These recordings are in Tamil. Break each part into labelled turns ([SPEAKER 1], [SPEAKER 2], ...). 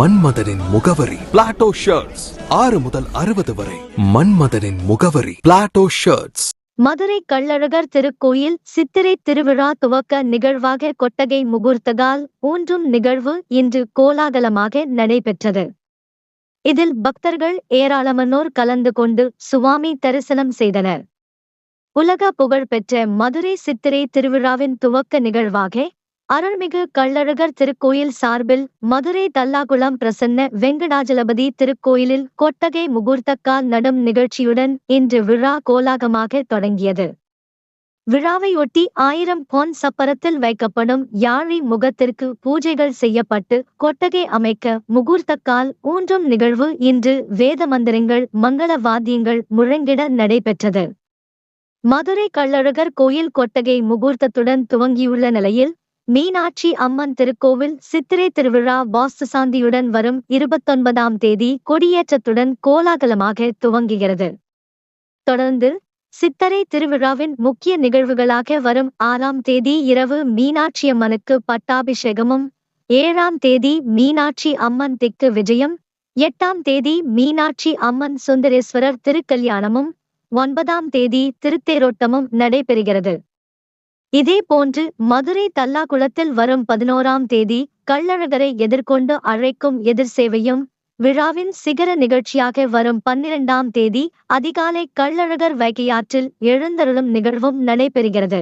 [SPEAKER 1] மன்மதனின் முகவரி. பிளாட்டோ ஷர்ட்ஸ் ஆறு முதல் அறுபது வரை. மன்மதனின் முகவரி. பிளாட்டோ ஷர்ட்ஸ்
[SPEAKER 2] மதுரை கள்ளழகர் திருக்கோயில் சித்திரை திருவிழா துவக்க நிகழ்வாக கொட்டகை முகூர்த்தகால் ஊன்றும் நிகழ்வு இன்று கோலாகலமாக நடைபெற்றது. இதில் பக்தர்கள் ஏராளமானோர் கலந்து கொண்டு சுவாமி தரிசனம் செய்தனர். உலக புகழ்பெற்ற மதுரை சித்திரை திருவிழாவின் துவக்க நிகழ்வாக அருள்மிகு கள்ளழகர் திருக்கோயில் சார்பில் மதுரை தல்லாகுளம் பிரசன்ன வெங்கடாஜலபதி திருக்கோயிலில் கொட்டகை முகூர்த்தக்கால் நடும் நிகழ்ச்சியுடன் இன்று விழா கோலாகமாக தொடங்கியது. விழாவையொட்டி ஆயிரம் பொன் சப்பரத்தில் வைக்கப்படும் யாழி முகத்திற்கு பூஜைகள் செய்யப்பட்டு கொட்டகை அமைக்க முகூர்த்தக்கால் ஊன்றும் நிகழ்வு இன்று வேத மந்திரங்கள் மங்கள வாத்தியங்கள் முழங்கிட நடைபெற்றது. மதுரை கள்ளழகர் கோயில் கொட்டகை முகூர்த்தத்துடன் துவங்கியுள்ள நிலையில் மீனாட்சி அம்மன் திருக்கோவில் சித்திரை திருவிழா வாஸ்து சாந்தியுடன் வரும் இருபத்தொன்பதாம் தேதி கொடியேற்றத்துடன் கோலாகலமாக துவங்குகிறது. தொடர்ந்து சித்தரை திருவிழாவின் முக்கிய நிகழ்வுகளாக வரும் ஆறாம் தேதி இரவு மீனாட்சியம்மனுக்கு பட்டாபிஷேகமும் ஏழாம் தேதி மீனாட்சி அம்மன் திக்கு விஜயம் எட்டாம் தேதி மீனாட்சி அம்மன் சுந்தரேஸ்வரர் திருக்கல்யாணமும் ஒன்பதாம் தேதி திருத்தேரோட்டமும் நடைபெறுகிறது. இதேபோன்று மதுரை தல்லாகுளத்தில் வரும் பதினோராம் தேதி கள்ளழகரை எதிர்கொண்டு அழைக்கும் எதிர் சேவையும் விழாவின் சிகர நிகழ்ச்சியாக வரும் பன்னிரண்டாம் தேதி அதிகாலை கள்ளழகர் வைகையாற்றில் எழுந்தருளும் நிகழ்வும் நடைபெறுகிறது.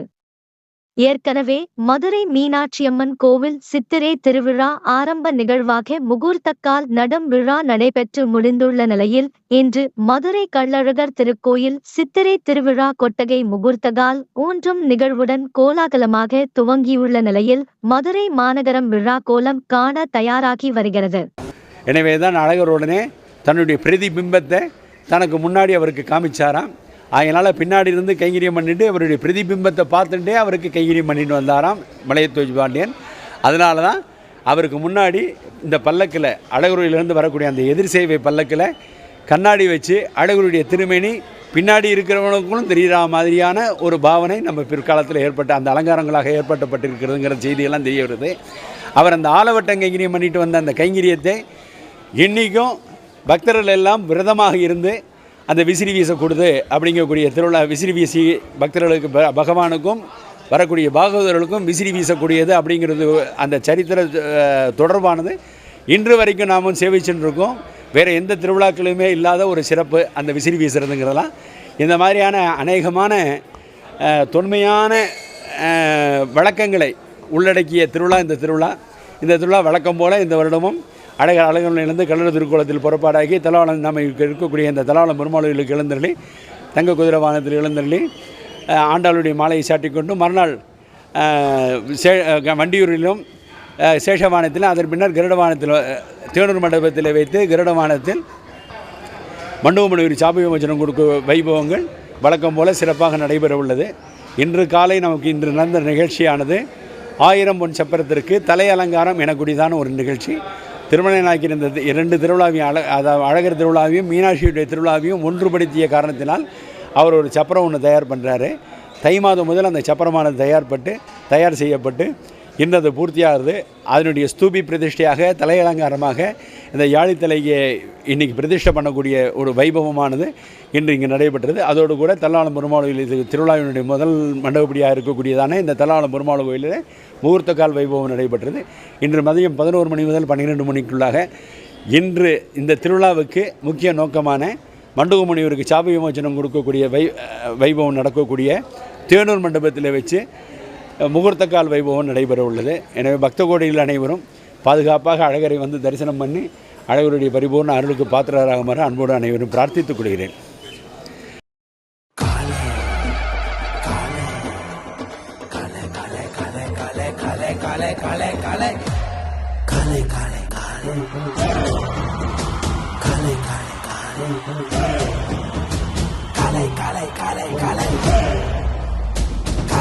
[SPEAKER 2] ஏற்கனவே மதுரை மீனாட்சியம்மன் கோவில் சித்திரை திருவிழா ஆரம்ப நிகழ்வாக முகூர்த்தக்கால் நடம் விழா நடைபெற்று முடிந்துள்ள நிலையில் இன்று மதுரை கள்ளழகர் திருக்கோயில் சித்திரை திருவிழா கொட்டகை முகூர்த்தகால் ஊன்றும் நிகழ்வுடன் கோலாகலமாக துவங்கியுள்ள நிலையில் மதுரை மாநகரம் விழா கோலம் காண தயாராகி வருகிறது.
[SPEAKER 3] எனவே தான் தன்னுடைய பிரதிபிம்பத்தை தனக்கு முன்னாடி அவருக்கு காமிச்சாராம். அதனால் பின்னாடி இருந்து கைங்கரியம் பண்ணிட்டு அவருடைய பிரதிபிம்பத்தை பார்த்துட்டே அவருக்கு கைங்கரியம் பண்ணிட்டு வந்தாராம் மலையத்தோஜி பாண்டியன். அதனால தான் அவருக்கு முன்னாடி இந்த பல்லக்கில் அழகுருவிலிருந்து வரக்கூடிய அந்த எதிர் சேவை பல்லக்கில் கண்ணாடி வச்சு அழகுருடைய திருமேனி பின்னாடி இருக்கிறவனுக்கும் தெரிகிற மாதிரியான ஒரு பாவனை நம்ம பிற்காலத்தில் ஏற்பட்ட அந்த அலங்காரங்களாக ஏற்பட்டப்பட்டிருக்கிறதுங்கிற செய்தியெல்லாம் தெரிய வருது. அவர் அந்த ஆலவட்டம் கைங்கரியம் பண்ணிட்டு வந்த அந்த கைங்கரியத்தை இன்றைக்கும் பக்தர்கள் எல்லாம் விரதமாக இருந்து அந்த விசிறி வீச கொடுத்து அப்படிங்கக்கூடிய திருவிழா விசிறி வீசி பக்தர்களுக்கு ப- பகவானுக்கும் வரக்கூடிய பாகவதர்களுக்கும் விசிறி வீசக்கூடியது அப்படிங்கிறது அந்த சரித்திர தொடர்பானது. இன்று வரைக்கும் நாமும் சேவிச்சுட்டு இருக்கோம் வேறு எந்த திருவிழாக்களுமே இல்லாத ஒரு சிறப்பு அந்த விசிறி வீசுறதுங்கிறதெல்லாம். இந்த மாதிரியான அநேகமான தொன்மையான வழக்கங்களை உள்ளடக்கிய திருவிழா இந்த திருவிழா. இந்த திருவிழா வழக்கம் போல் இந்த வருடமும் அழக அழகனிலிருந்து கல்லூரி திருக்கோலத்தில் புறப்பாடாகி தலவாளம் நம்ம இருக்கக்கூடிய இந்த தலவாளம் பெருமாளுக்கு எழுந்தருளி தங்க குதிரை வாகனத்தில் எழுந்தருளி ஆண்டாளுடைய மாலையை சாட்டிக்கொண்டு மறுநாள் சே வண்டியூரிலும் சேஷவானத்திலும் அதன் பின்னர் கருடவானத்தில் அஹ், தேனூர் மண்டபத்தில் வைத்து கருடவானத்தில் மண்டபமணியூர் சாபி விமோச்சனம் கொடுக்க வைபவங்கள் வழக்கம் போல சிறப்பாக நடைபெற உள்ளது இன்று காலை நமக்கு இன்று நடந்த நிகழ்ச்சியானது ஆயிரம் பொன் சப்பரத்திற்கு தலை அலங்காரம் எனக்கூடியதான ஒரு நிகழ்ச்சி. திருமண நாயக்கின் இந்த இரண்டு திருவிழாவையும் அழ அதாவது அழகர் திருவிழாவையும் மீனாட்சியுடைய திருவிழாவையும் ஒன்றுபடுத்திய காரணத்தினால் அவர் ஒரு சப்பரம் ஒன்று தயார் பண்ணுறாரு தை மாதம் முதல் அந்த சப்பரமானது தயார்பட்டு தயார் செய்யப்பட்டு இன்று அது பூர்த்தியாகுது அதனுடைய ஸ்தூபி பிரதிஷ்டையாக தலையலங்காரமாக இந்த யாழித்தலையை இன்னைக்கு பிரதிஷ்டை பண்ணக்கூடிய ஒரு வைபவமானது இன்று இங்கே நடைபெற்றது. அதோடு கூட தல்லாளம் பெருமாள் கோயில் இது திருவிழாவினுடைய முதல் மண்டபப்படியாக இருக்கக்கூடியதான இந்த தல்லாளம் பெருமாள் கோயிலில் முகூர்த்த கால் வைபவம் நடைபெற்றது. இன்று மதியம் பதினோரு மணி முதல் பன்னிரெண்டு மணிக்குள்ளாக இன்று இந்த திருவிழாவுக்கு முக்கிய நோக்கமான மண்டபமுனிவருக்கு சாப விமோச்சனம் கொடுக்கக்கூடிய வை வைபவம் நடக்கக்கூடிய தேனூர் மண்டபத்தில் வச்சு முகூர்த்தக்கால் வைபவம் நடைபெற உள்ளது எனவே பக்த கோடிகள் அனைவரும் பாதுகாப்பாக அழகரை வந்து தரிசனம் பண்ணி அழகருடைய பரிபூர்ண அருளுக்கு பாத்திரராகுமாறு அன்போடு அனைவரும் பிரார்த்தித்துக் கொள்கிறேன்